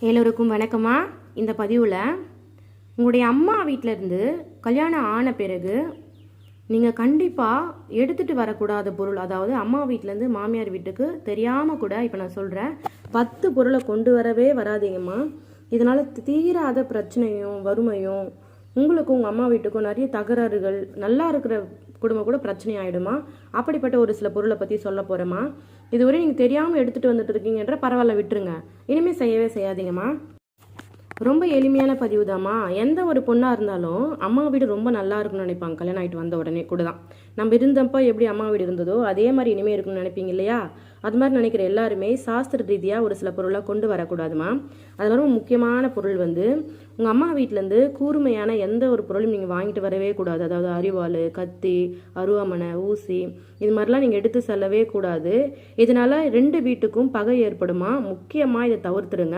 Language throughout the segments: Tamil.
எல்லோருக்கும் வணக்கமா இந்த பதிவில் உங்களுடைய அம்மா வீட்டிலேருந்து கல்யாணம் ஆன பிறகு நீங்கள் கண்டிப்பாக எடுத்துகிட்டு வரக்கூடாத பொருள் அதாவது அம்மா வீட்டிலேருந்து மாமியார் வீட்டுக்கு தெரியாமல் கூட இப்போ நான் சொல்கிறேன் பத்து பொருளை கொண்டு வரவே வராதீங்கம்மா. இதனால் தீராத பிரச்சனையும் வறுமையும் உங்களுக்கும் உங்கள் அம்மா வீட்டுக்கும் நிறைய தகராறுகள் நல்லா இருக்கிற குடும்பம் கூட பிரச்சனை ஆகிடுமா அப்படிப்பட்ட ஒரு சில பொருளை பற்றி சொல்ல போகிறேம்மா இதுவரை நீங்கள் தெரியாமல் எடுத்துகிட்டு வந்துட்டு இருக்கீங்கன்ற பரவாயில்ல விட்டுருங்க. இனிமேல் செய்யவே செய்யாதீங்கம்மா. ரொம்ப எளிமையான பதிவு தாம்மா எந்த ஒரு பொண்ணாக இருந்தாலும் அம்மா வீடு ரொம்ப நல்லா இருக்கும்னு நினைப்பாங்க. கல்யாணம் ஆகிட்டு வந்த உடனே கூட தான் நம்ம இருந்தப்போ எப்படி அம்மா வீடு இருந்ததோ அதே மாதிரி இனிமேல் இருக்கும்னு நினைப்பீங்க இல்லையா? அது மாதிரி நினைக்கிற எல்லாருமே சாஸ்திர ரீதியாக ஒரு சில பொருளை கொண்டு வரக்கூடாதுமா அதில் ரொம்ப முக்கியமான பொருள் வந்து உங்கள் அம்மா வீட்டிலேருந்து கூர்மையான எந்த ஒரு பொருளும் நீங்கள் வாங்கிட்டு வரவே கூடாது. அதாவது அரிவாள் கத்தி அருவாமனை ஊசி இது மாதிரிலாம் நீங்கள் எடுத்து செல்லவே கூடாது. இதனால் ரெண்டு வீட்டுக்கும் பகை ஏற்படுமா? முக்கியமாக இதை தவிர்த்துருங்க.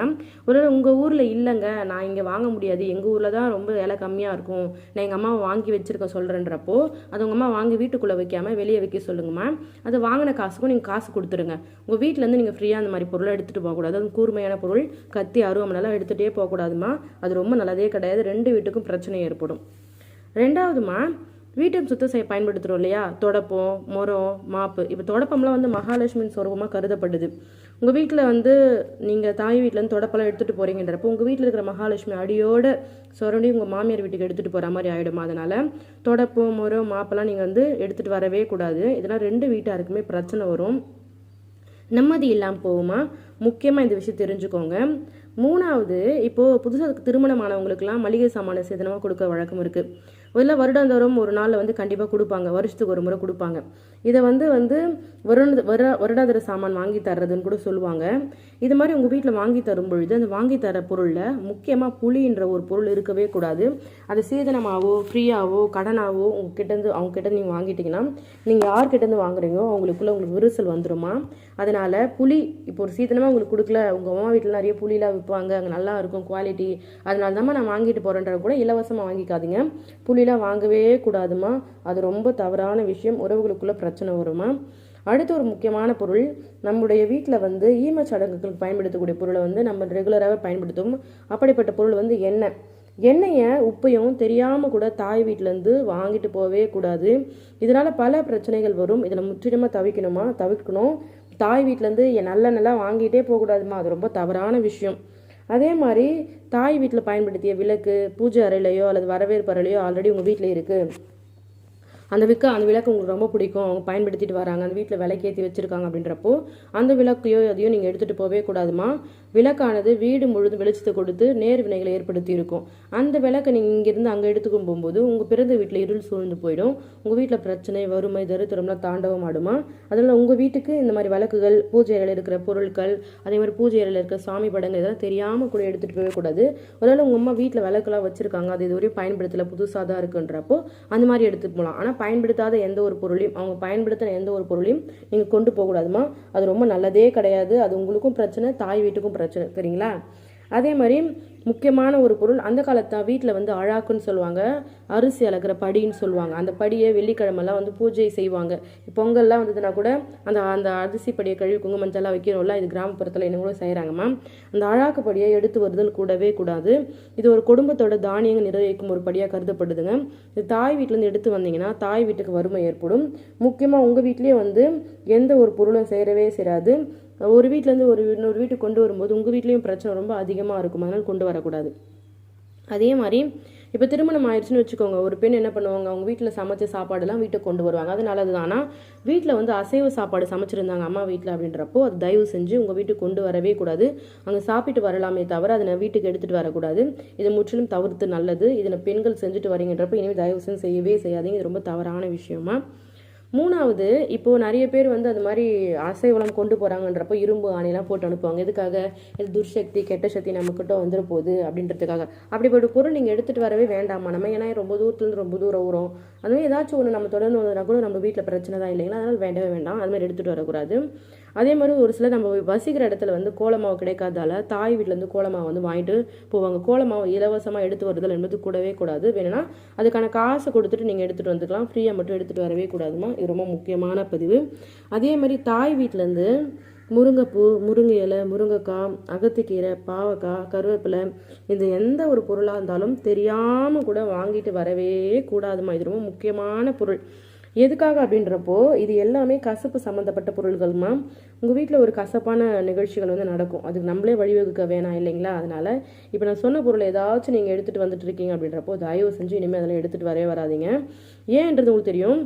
ஒரு உங்கள் ஊரில் இல்லைங்க நான் இங்கே வாங்க முடியாது. எங்கள் ஊரில் தான் ரொம்ப விலை கம்மியாக இருக்கும். நான் எங்கள் அம்மாவை வாங்கி வச்சுருக்க சொல்கிறேன்றப்போ அது உங்கள் அம்மா வாங்கி வீட்டுக்குள்ளே வைக்காமல் வெளியே வைக்க சொல்லுங்கம்மா அது வாங்கின காசுக்கும் நீங்கள் காசு கொடுத்துருங்க. உங்கள் வீட்டிலேருந்து நீங்கள் ஃப்ரீயாக அந்த மாதிரி பொருளை எடுத்துகிட்டு போகக்கூடாது. அது கூர்மையான பொருள் கத்தி அருவாமனைலாம் எடுத்துகிட்டே போகக்கூடாதுமா? அது ரொம்ப ரொம்ப நல்லதே கிடையாது. ரெண்டு வீட்டுக்கும் பிரச்சனை ஏற்படும். ரெண்டாவதுமா வீட்டை சுத்தம் செய்ய பயன்படுத்துகிறோம் இல்லையா? தொடப்பம் முறம் மாப்பு. இப்போ தொடப்பம்லாம் வந்து மகாலட்சுமியின் சொரூபமாக கருதப்படுது. உங்கள் வீட்டில் வந்து நீங்கள் தாய் வீட்டிலேருந்து தொடப்பெல்லாம் எடுத்துகிட்டு போகிறீங்கன்றப்போ உங்கள் வீட்டில் இருக்கிற மகாலட்சுமி அடியோட சொரண்டி உங்கள் மாமியார் வீட்டுக்கு எடுத்துகிட்டு போகிற மாதிரி ஆகிடும் அதனால் தொடப்பம் முறம் மாப்பெல்லாம் நீங்கள் வந்து எடுத்துகிட்டு வரவே கூடாது. இதெல்லாம் ரெண்டு வீட்டாருக்குமே பிரச்சனை வரும். நிம்மதி இல்லாமல் போகுமா? முக்கியமாக இந்த விஷயம் தெரிஞ்சுக்கோங்க. மூணாவது இப்போது புதுசாக திருமணமானவங்களுக்குலாம் மளிகை சாமான சேதனமாக கொடுக்க வழக்கம் இருக்குது இல்லை வருடாந்தோறும் ஒரு நாளில் வந்து கண்டிப்பாக கொடுப்பாங்க. வருஷத்துக்கு ஒரு முறை கொடுப்பாங்க. இதை வந்து வந்து வருட வர வருடாந்திர சாமான் வாங்கி தர்றதுன்னு கூட சொல்லுவாங்க. இது மாதிரி உங்கள் வீட்டில் வாங்கி தரும் பொழுது அந்த வாங்கி தர பொருளில் முக்கியமாக புளின்ற ஒரு பொருள் இருக்கவே கூடாது. அது சீதனமாகவோ ஃப்ரீயாகவோ கடனாகவோ உங்ககிட்டேருந்து அவங்க கிட்ட நீங்கள் வாங்கிட்டீங்கன்னா நீங்கள் யார்கிட்டேருந்து வாங்குறீங்களோ அவங்களுக்குள்ள உங்களுக்கு விரிசல் வந்துருமா? அதனால் புளி இப்போ ஒரு சீதனமாக உங்களுக்கு கொடுக்கல உங்கள் அம்மா வீட்டில் நிறைய புளிலாம் விற்பாங்க அங்கே நல்லா இருக்கும் குவாலிட்டி அதனால தான் நான் வாங்கிட்டு போகிறேன்ற கூட இலவசமாக வாங்கிக்காதீங்க. புளிலாம் வாங்கவே கூடாதுமா அது ரொம்ப தவறான விஷயம். உறவுகளுக்குள்ள பிரச்சனை வருமா அடுத்து ஒரு முக்கியமான பொருள் நம்முடைய வீட்டில் வந்து ஈமச்சடங்குகளுக்கு பயன்படுத்தக்கூடிய பொருளை வந்து நம்ம ரெகுலராகவே பயன்படுத்தும். அப்படிப்பட்ட பொருள் வந்து எண்ணெய். எண்ணெயை உப்பையும் தெரியாமல் கூட தாய் வீட்டிலேருந்து வாங்கிட்டு போகவே கூடாது. இதனால் பல பிரச்சனைகள் வரும். இதில் முற்றிலுமாக தவிக்கணுமா? தவிர்க்கணும். தாய் வீட்டிலேருந்து நல்ல நல்லா வாங்கிட்டே போகக்கூடாதுமா அது ரொம்ப தவறான விஷயம். அதே மாதிரி தாய் வீட்டில் பயன்படுத்திய விளக்கு பூஜை அறையிலையோ அல்லது வரவேற்பு அறையிலையோ ஆல்ரெடி உங்கள் வீட்டில் இருக்குது அந்த விக்க அந்த விளக்கு உங்களுக்கு ரொம்ப பிடிக்கும். அவங்க பயன்படுத்திட்டு வராங்க. அந்த வீட்டில் விளக்கேற்றி வச்சுருக்காங்க அப்படின்றப்போ அந்த விளக்கையோ அதையோ நீங்கள் எடுத்துகிட்டு போகவே கூடாதுமா. விளக்கானது வீடு முழுதும் வெளிச்சத்தை கொடுத்து நேர் வினைகளை ஏற்படுத்தி இருக்கும் அந்த விளக்கை நீங்கள் இங்கேருந்து அங்கே எடுத்துக்கும் போகும்போது உங்கள் பிறந்த வீட்டில் இருள் சூழ்ந்து போயிடும். உங்கள் வீட்டில் பிரச்சனை வறுமை தரித்திரம்லாம் தாண்டவம் ஆடுமா. அதனால் உங்கள் வீட்டுக்கு இந்த மாதிரி விளக்குகள் பூஜை அறையில் இருக்கிற பொருட்கள் அதே மாதிரி பூஜை அறையில் இருக்கிற சாமி படங்கள் இதெல்லாம் தெரியாமல் கூட எடுத்துகிட்டு போகவே கூடாது. ஒருவேளை உங்கள் அம்மா வீட்டில் விளக்கெல்லாம் வச்சுருக்காங்க. அது இதுவரையும் பயன்படுத்தலை புதுசாக தான் இருக்குன்றப்போ அந்த மாதிரி எடுத்துகிட்டு போகலாம் ஆனால் பயன்படுத்தாத எந்த ஒரு பொருளையும் அவங்க பயன்படுத்தின எந்த ஒரு பொருளையும் நீங்கள் கொண்டு போகக்கூடாதுமா. அது ரொம்ப நல்லதே கிடையாது. அது உங்களுக்கும் பிரச்சனை தாய் வீட்டுக்கும் பிரச்சனை. சரிங்களா? அதே மாதிரி முக்கியமான ஒரு பொருள். அந்த காலத்தான் வீட்டில் வந்து அழாக்குன்னு சொல்லுவாங்க. அரிசி அழகிற படின்னு சொல்லுவாங்க. அந்த படியை வெள்ளிக்கிழமெல்லாம் வந்து பூஜை செய்வாங்க. பொங்கல்லாம் வந்ததுன்னா கூட அந்த அந்த அரிசி படியை கழுவி குங்குமஞ்செல்லாம் வைக்கிறோம்ல இது கிராமப்புறத்தில் என்ன கூட செய்கிறாங்கம்மா அந்த அழாக்கு படியை எடுத்து வருதல் கூடவே கூடாது. இது ஒரு குடும்பத்தோட தானியங்கள் நிறைவேக்கும் ஒரு படியாக கருதப்படுதுங்க. இது தாய் வீட்டிலேருந்து எடுத்து வந்தீங்கன்னா தாய் வீட்டுக்கு வறுமை ஏற்படும். முக்கியமாக உங்கள் வீட்லேயே வந்து எந்த ஒரு பொருளும் சேரவே சேராது. ஒரு வீட்டிலேருந்து ஒரு இன்னொரு வீட்டுக்கு கொண்டு வரும்போது உங்கள் வீட்லேயும் பிரச்சனை ரொம்ப அதிகமாக இருக்கும். அதனால் கொண்டு வரக்கூடாது. அதே மாதிரி இப்போ திருமணம் ஆயிடுச்சுன்னு வச்சுக்கோங்க. ஒரு பெண் என்ன பண்ணுவாங்க? அவங்க வீட்டில் சமைச்ச சாப்பாடுலாம் வீட்டுக்கு கொண்டு வருவாங்க. அது நல்லது ஆனால் வீட்டில் வந்து அசைவ சாப்பாடு சமைச்சிருந்தாங்க அம்மா வீட்டில் அப்படின்றப்போ அது தயவு செஞ்சு உங்கள் வீட்டுக்கு கொண்டு வரவே கூடாது. அங்கே சாப்பிட்டு வரலாமே தவிர அதை நான் வீட்டுக்கு எடுத்துகிட்டு வரக்கூடாது. இதை முற்றிலும் தவிர்த்து நல்லது. இதில் பெண்கள் செஞ்சுட்டு வரீங்கன்றப்போ இனிமேல் தயவு செஞ்சு செய்யவே செய்யாதீங்க. இது ரொம்ப தவறான விஷயமா? மூணாவது இப்போது நிறைய பேர் வந்து அது மாதிரி அசைவலம் கொண்டு போகிறாங்கன்றப்போ இரும்பு ஆணையெல்லாம் போட்டு அனுப்புவாங்க. எதுக்காக? இது துர்சக்தி கெட்ட சக்தி நம்மக்கிட்ட வந்துட போகுது அப்படின்றதுக்காக. அப்படிப்பட்ட பொருள் நீங்கள் எடுத்துகிட்டு வரவே வேண்டாமா நம்ம ஏன்னா ரொம்ப தூரத்துலேருந்து ரொம்ப தூரம் வரும் அதுவும் ஏதாச்சும் ஒன்று நம்ம தொடர்ந்து வந்ததுனா கூட நம்ம வீட்டில் பிரச்சனை தான் இல்லைங்களா? அதனால் வேண்டவே வேண்டாம். அது மாதிரி எடுத்துகிட்டு வரக்கூடாது. அதே மாதிரி ஒரு சில நம்ம வசிக்கிற இடத்துல வந்து கோலமாவு கிடைக்காதால தாய் வீட்டிலேருந்து கோலமாவு வந்து வாங்கிட்டு போவாங்க. கோலமாவு இலவசமாக எடுத்து வருதல் என்பது கூடவே கூடாது. வேணும்னா அதுக்கான காசை கொடுத்துட்டு நீங்கள் எடுத்துகிட்டு வந்துக்கலாம். ஃப்ரீயாக மட்டும் எடுத்துகிட்டு வரவே கூடாதுமா இது ரொம்ப முக்கியமான பதிவு. அதே மாதிரி தாய் வீட்டிலேருந்து முருங்கைப்பூ முருங்கை இலை முருங்கைக்காய் அகத்திக்கீரை பாவக்காய் கருவேப்பிலை இது எந்த ஒரு பொருளாக இருந்தாலும் தெரியாமல் கூட வாங்கிட்டு வரவே கூடாதுமா இது ரொம்ப முக்கியமான பொருள். எதுக்காக அப்படின்றப்போ இது எல்லாமே கசப்பு சம்மந்தப்பட்ட பொருள்கள்மா உங்கள் வீட்டில் ஒரு கசப்பான நிகழ்ச்சிகள் வந்து நடக்கும். அதுக்கு நம்மளே வழிவகுக்க வேணாம் இல்லைங்களா? அதனால் இப்போ நான் சொன்ன பொருள் ஏதாச்சும் நீங்கள் எடுத்துகிட்டு வந்துட்டு இருக்கீங்க அப்படின்றப்போ தயவு செஞ்சு இனிமேல் அதெல்லாம் எடுத்துகிட்டு வரவே வராதீங்க. ஏன்ன்றது உங்களுக்கு தெரியும்?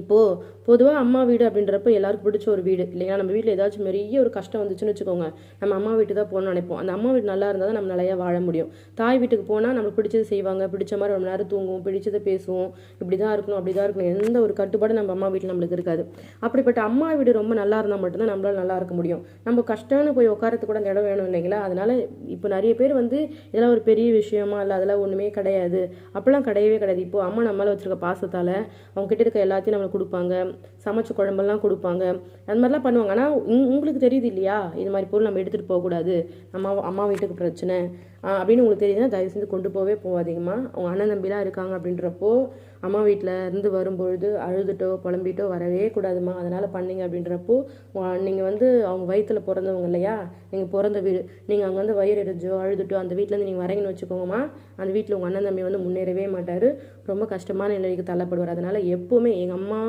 இப்போது பொதுவாக அம்மா வீடு அப்படின்றப்ப எல்லாருக்கும் பிடிச்ச ஒரு வீடு இல்லைங்களா நம்ம வீட்டில் ஏதாச்சும் பெரிய ஒரு கஷ்டம் வந்துச்சுன்னு வச்சுக்கோங்க நம்ம அம்மா வீட்டு தான் போகணும்னு நினைப்போம். அந்த அம்மா வீடு நல்லா இருந்தால் தான் நம்ம நிறையா வாழ முடியும். தாய் வீட்டுக்கு போனால் நம்மளுக்கு பிடிச்சது செய்வாங்க பிடிச்ச மாதிரி ரொம்ப நேரம் தூங்குவோம் பிடிச்சதை பேசுவோம். இப்படி தான் இருக்கணும் அப்படி தான் இருக்கணும். எந்த ஒரு கட்டுப்பாடும் நம்ம அம்மா வீட்டில் நம்மளுக்கு இருக்காது. அப்படிப்பட்ட அம்மா வீடு ரொம்ப நல்லா இருந்தால் மட்டும்தான் நம்மளால் நல்லா இருக்க முடியும். நம்ம கஷ்டம்னு போய் உட்காரத்துக்கு கூட அந்த இடம் வேணும் இல்லைங்களா? அதனால் இப்போ நிறைய பேர் வந்து இதெல்லாம் ஒரு பெரிய விஷயமா இல்லை அதெல்லாம் ஒன்றுமே கிடையாது. அப்போல்லாம் கிடையவே கிடையாது. இப்போ அம்மா நம்மளால் வச்சுருக்க பாசத்தால் அவங்க கிட்ட இருக்க எல்லாத்தையும் நம்ம கொடுப்பாங்க சமைச்ச குழம்பெல்லாம் கொடுப்பாங்க. அந்த மாதிரிலாம் பண்ணுவாங்க. ஆனால் உங்களுக்கு தெரியுது இல்லையா? இது மாதிரி பொருள் நம்ம எடுத்துகிட்டு போகக்கூடாது. நம்ம அம்மா வீட்டுக்கு பிரச்சனை. அப்படின்னு உங்களுக்கு தெரியுதுன்னா தயவு செஞ்சு கொண்டு போவே போகாதீங்கம்மா. அவங்க அண்ணன் தம்பிலாம் இருக்காங்க அப்படின்றப்போ அம்மா வீட்டில் இருந்து வரும்பொழுது அழுதுட்டோ புலம்பிட்டோ வரவே கூடாதும்மா. அதனால் பண்ணீங்க அப்படின்றப்போ நீங்கள் வந்து அவங்க வயிற்றில் பிறந்தவங்க இல்லையா? நீங்கள் பிறந்த வீடு. நீங்கள் அங்கே வந்து வயிறு எரிஞ்சோ அழுதுட்டோ அந்த வீட்டிலேருந்து நீங்கள் வரீங்கன்னு வச்சுக்கோங்கம்மா. அந்த வீட்டில் உங்கள் அண்ணன் தம்பி வந்து முன்னேறவே மாட்டார். ரொம்ப கஷ்டமான நிலைக்கு தள்ளப்படுவார். அதனால் எப்போவுமே எங்கள் அம்மா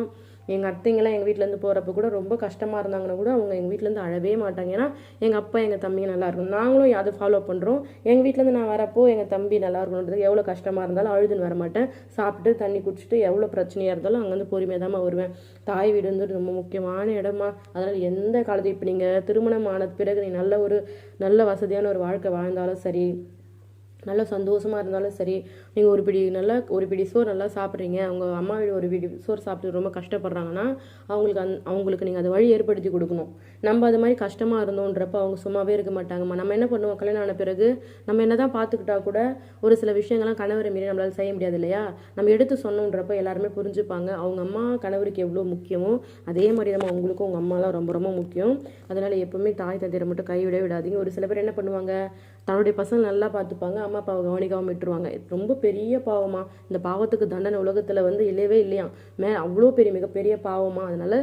எங்கள் அத்தைங்கெல்லாம் எங்கள் வீட்டிலேருந்து போகிறப்ப கூட ரொம்ப கஷ்டமாக இருந்தாங்கன்னா கூட அவங்க எங்கள் வீட்டிலேருந்து அழவே மாட்டாங்க. ஏன்னா எங்கள் அப்பா எங்கள் தம்பிங்க நல்லா இருக்கும் நாங்களும் அதை ஃபாலோ பண்ணுறோம் எங்கள் வீட்டிலேருந்து நான் வரப்போ எங்கள் தம்பி நல்லா இருக்கணுன்றது எவ்வளோ கஷ்டமாக இருந்தாலும் அழுதுன்னு வர மாட்டேன். சாப்பிட்டு தண்ணி குடிச்சிட்டு எவ்வளோ பிரச்சனையாக இருந்தாலும் அங்கேருந்து பொறுமையாக தான் வருவேன். தாய் வீடு வந்து ரொம்ப முக்கியமான இடமா. அதனால் எந்த காலத்து இப்போ நீங்கள் திருமணம் ஆனது பிறகு நீ நல்ல ஒரு நல்ல வசதியான ஒரு வாழ்க்கை வாழ்ந்தாலும் சரி நல்லா சந்தோஷமாக இருந்தாலும் சரி நீங்கள் ஒரு பிடி நல்லா ஒரு பிடி சோறு நல்லா சாப்பிட்றீங்க அவங்க அம்மா வீடு ஒரு பிடி சோறு சாப்பிட்டு ரொம்ப கஷ்டப்படுறாங்கன்னா அவங்களுக்கு அந் அவங்களுக்கு நீங்கள் அது வழி ஏற்படுத்தி கொடுக்கணும். நம்ம அது மாதிரி கஷ்டமாக இருந்தோன்றப்ப அவங்க சும்மாவே இருக்க மாட்டாங்கம்மா. நம்ம என்ன பண்ணுவோம்? கல்யாணம் ஆன பிறகு நம்ம என்ன தான் பார்த்துக்கிட்டா கூட ஒரு சில விஷயங்கள்லாம் கணவரை மீறி நம்மளால் செய்ய முடியாது இல்லையா? நம்ம எடுத்து சொன்னோன்றப்ப எல்லாருமே புரிஞ்சுப்பாங்க. அவங்க அம்மா கணவருக்கு எவ்வளோ முக்கியமோ அதே மாதிரி தான் அவங்களுக்கும் உங்கள் அம்மாலாம் ரொம்ப ரொம்ப முக்கியம். அதனால் எப்போவுமே தாய் தந்தையரை மட்டும் கைவிட விடாதீங்க. ஒரு சில பேர் என்ன பண்ணுவாங்க? தன்னுடைய பசங்க நல்லா பார்த்துப்பாங்க அம்மா அப்பாவை கவனிக்காமல் விட்டுருவாங்க. ரொம்ப பெரிய பாவமா. இந்த பாவத்துக்கு தண்டனை உலகத்தில் வந்து இல்லவே இல்லையா? மே அவ்வளோ பெரிய மிகப்பெரிய பாவமா. அதனால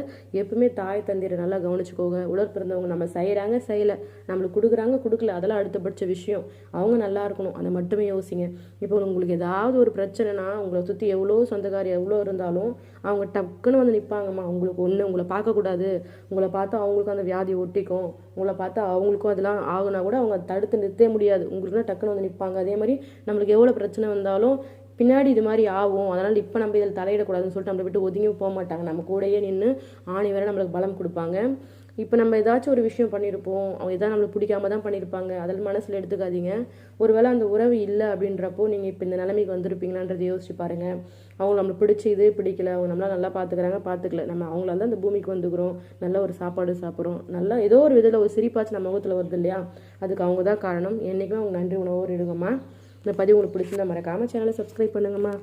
எப்பவுமே தாய் தந்தையை நல்லா கவனிச்சுக்கோங்க. உலர் பிறந்தவங்க நம்ம செய்கிறாங்க செய்யலை. நம்மளுக்கு கொடுக்குறாங்க கொடுக்கல. அதெல்லாம் அடுத்தபட்ச விஷயம். அவங்க நல்லா இருக்கணும். அதை மட்டுமே யோசிங்க. இப்போ உங்களுக்கு ஏதாவது ஒரு பிரச்சனைனா உங்களை சுற்றி எவ்வளோ சொந்தக்காரி எவ்வளோ இருந்தாலும் அவங்க டக்குன்னு வந்து நிற்பாங்கம்மா உங்களுக்கு ஒன்று உங்களை பார்க்கக்கூடாது. உங்களை பார்த்தா அவங்களுக்கும் அந்த வியாதி ஒட்டிக்கும். உங்களை பார்த்தா அவங்களுக்கும் அதெல்லாம் ஆகுனா கூட அவங்க தடுத்து நிறுத்தே முடியாது. உங்களுக்கு டக்குன்னு வந்து நிற்பாங்க அதே மாதிரி நம்மளுக்கு எவ்வளோ பிரச்சனை வந்தாலும் பின்னாடி இது மாதிரி ஆகும். அதனால் இப்போ நம்ம இதில் தலையிடக்கூடாதுன்னு சொல்லிட்டு நம்மளை விட்டு ஒதுங்கி போக மாட்டாங்க. நம்ம கூடயே நின்று ஆணி வரை நம்மளுக்கு பலம் கொடுப்பாங்க. இப்போ நம்ம ஏதாச்சும் ஒரு விஷயம் பண்ணியிருப்போம் அவங்க எதாவது நம்மளுக்கு பிடிக்காம தான் பண்ணியிருப்பாங்க அதில் மனசில் எடுத்துக்காதீங்க. ஒருவேளை அந்த உறவு இல்லை அப்படின்றப்போ நீங்கள் இப்போ இந்த நிலைமைக்கு வந்திருப்பீங்களான்றதை யோசிச்சு பாருங்கள் அவங்க நம்மளுக்கு பிடிச்ச இது பிடிக்கல. அவங்க நம்மளாம் நல்லா பார்த்துக்கிறாங்க பார்த்துக்கல நம்ம அவங்கள வந்து அந்த பூமிக்கு வந்துக்கிறோம். நல்ல ஒரு சாப்பாடு சாப்பிட்றோம். நல்லா ஏதோ ஒரு விதத்தில் ஒரு சிரிப்பாச்சு நம்ம முகத்தில் வருது இல்லையா? அதுக்கு அவங்க தான் காரணம். என்றைக்குமே அவங்க நன்றி உணவோடு இருங்கம்மா. இந்த பதிவு உங்களுக்கு பிடிச்சிருந்தா மறக்காமல் சேனலை சப்ஸ்கிரைப் பண்ணுங்கம்மா.